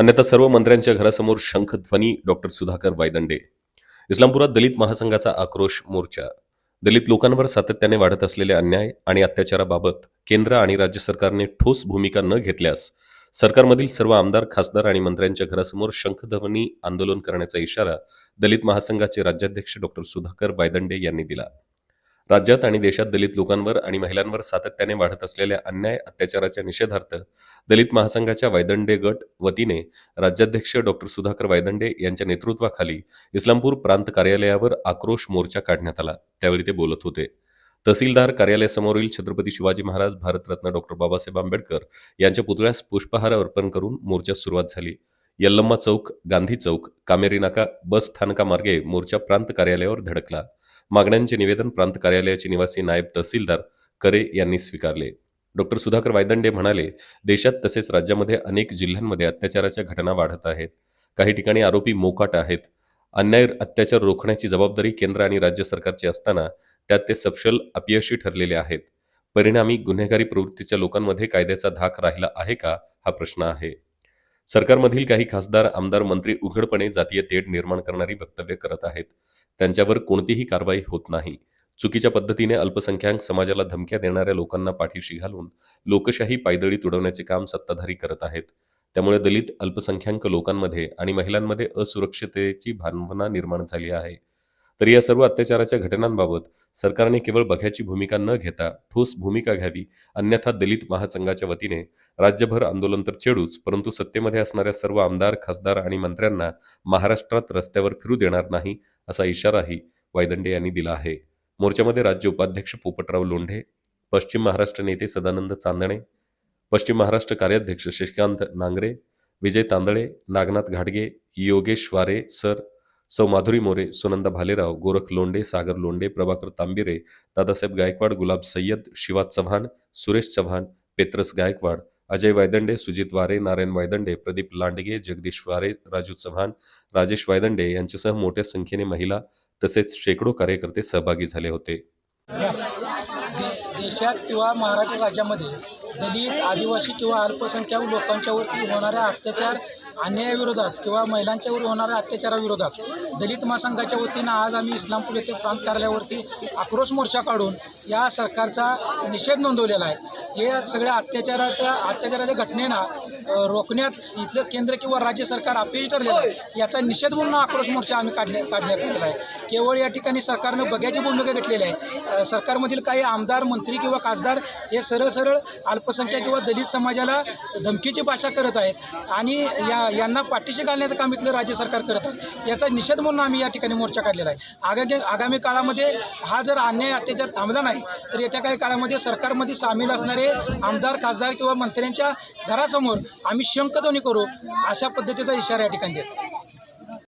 अन्यथा सर्व मंत्र्यांच्या घरासमोर शंखध्वनी डॉक्टर सुधाकर वायदंडे. इस्लामपुरात दलित महासंघाचा आक्रोश मोर्चा. दलित लोकांवर सातत्याने वाढत असलेले अन्याय आणि अत्याचाराबाबत केंद्र आणि राज्य सरकारने ठोस भूमिका न घेतल्यास सरकारमधील सर्व आमदार खासदार आणि मंत्र्यांच्या घरासमोर शंखध्वनी आंदोलन करण्याचा इशारा दलित महासंघाचे राज्याध्यक्ष डॉक्टर सुधाकर बायदंडे यांनी दिला. राज्यात आणि देशात दलित लोकांवर आणि महिलांवर सातत्याने वाढत असलेल्या अन्याय अत्याचाराच्या निषेधार्थ दलित महासंघाच्या वायदंडे गट वतीने राज्याध्यक्ष डॉक्टर सुधाकर वायदंडे यांच्या नेतृत्वाखाली इस्लामपूर प्रांत कार्यालयावर आक्रोश मोर्चा काढण्यात आला. त्यावेळी ते बोलत होते. तहसीलदार कार्यालयासमोरील छत्रपती शिवाजी महाराज भारतरत्न डॉक्टर बाबासाहेब आंबेडकर यांच्या पुतळ्यास पुष्पहार अर्पण करून मोर्चास सुरुवात झाली. यल्लम्मा चौक गांधी चौक कामेरी नाका बस स्थानकामार्गे मोर्चा प्रांत कार्यालयावर धडकला. मागण्यांचे निवेदन प्रांत कार्यालयाचे निवासी नायब तहसीलदार करे यांनी स्वीकारले. डॉक्टर सुधाकर वायदंडे म्हणाले देशात तसेच राज्यामध्ये अनेक जिल्ह्यांमध्ये अत्याचाराच्या घटना वाढत आहेत. काही ठिकाणी आरोपी मोकाट आहेत. अन्याय अत्याचार रोखण्याची जबाबदारी केंद्र आणि राज्य सरकारची असताना त्यात ते सपशल अपयशी ठरलेले आहेत. परिणामी गुन्हेगारी प्रवृत्तीच्या लोकांमध्ये कायद्याचा धाक राहिला आहे का हा प्रश्न आहे. सरकारमधील काही खासदार आमदार मंत्री उघडपणे जातीय तेढ निर्माण करणारी वक्तव्य करत आहेत. त्यांच्यावर कोणतीही कारवाई होत नाही. चुकीच्या पद्धतीने अल्पसंख्याक समाजाला धमक्या देणाऱ्या लोकांना पाठीशी घालून लोकशाही पायदळी तुडवण्याचे काम सत्ताधारी करत आहेत. त्यामुळे दलित अल्पसंख्याक लोकांमध्ये आणि महिलांमध्ये असुरक्षिततेची भावना निर्माण झाली आहे. तर या सर्व अत्याचाराच्या घटनांबाबत सरकारने केवळ बघ्याची भूमिका न घेता ठोस भूमिका घ्यावी अन्यथा दलित महासंघाच्या वतीने राज्यभर आंदोलन तर छेडूच परंतु सत्तेमध्ये असणाऱ्या सर्व आमदार खासदार आणि मंत्र्यांना महाराष्ट्रात रस्त्यावर फिरू देणार नाही असा इशाराही वायदंडे यांनी दिला आहे. मोर्चामध्ये राज्य उपाध्यक्ष पोपटराव लोंढे पश्चिम महाराष्ट्र नेते सदानंद चांदणे पश्चिम महाराष्ट्र कार्याध्यक्ष शशिकांत नांगरे विजय तांदळे नागनाथ घाडगे योगेश वारे सर सौ माधुरी मोरे सुनंदा भालेराव गोरख लोंडे सागर लोंडे प्रभाकर तांबिरे दादासाहेब गायकवाड गुलाब सय्यद शिवा चव्हाण सुरेश चव्हाण पेत्रस गायकवाड अजय वायदंडे सुजित वारे नारायण वायदंडे प्रदीप लांडगे जगदीश वारे राजू चव्हाण राजेश वायदंडे यांच्यासह मोठ्या संख्येने महिला तसेच शेकडो कार्यकर्ते सहभागी झाले होते. देशात किंवा महाराष्ट्र राज्यामध्ये दलित आदिवासी किंवा अल्पसंख्याक लोकांच्यावरती होणाऱ्या अत्याचार अन्यायाविरोधात किंवा महिलांच्यावर होणाऱ्या अत्याचाराविरोधात दलित महासंघाच्या वतीनं आज आम्ही इस्लामपूर येथे प्रांत कार्यालयावरती आक्रोश मोर्चा काढून या सरकारचा निषेध नोंदवलेला आहे. हे सगळ्या अत्याचाराच्या अत्याचाराच्या घटनेना रोखण्यात इथलं केंद्र किंवा राज्य सरकार अपयशी ठरलेलं आहे. याचा निषेध म्हणून आक्रोश मोर्चा आम्ही काढण्या काढण्यात आलेला आहे. केवळ या ठिकाणी सरकारनं बघ्याची भूमिका घेतलेली आहे. सरकारमधील काही आमदार मंत्री किंवा खासदार हे सरळ सरळ अल्पसंख्याक किंवा दलित समाजाला धमकीची भाषा करत आहेत आणि या यांना पाठीशी घालण्याचं काम इथलं राज्य सरकार करत आहे. याचा निषेध म्हणून आम्ही या ठिकाणी मोर्चा काढलेला आहे. आगामी आगामी काळामध्ये हा जर अन्याय अत्याचार थांबला नाही तर येत्या काही काळामध्ये सरकारमध्ये सामील असणारे आमदार खासदार किंवा मंत्र्यांच्या घरासमोर आम्ही शंखध्वनी करू अशा पद्धतीचा इशारा या ठिकाणी देतो.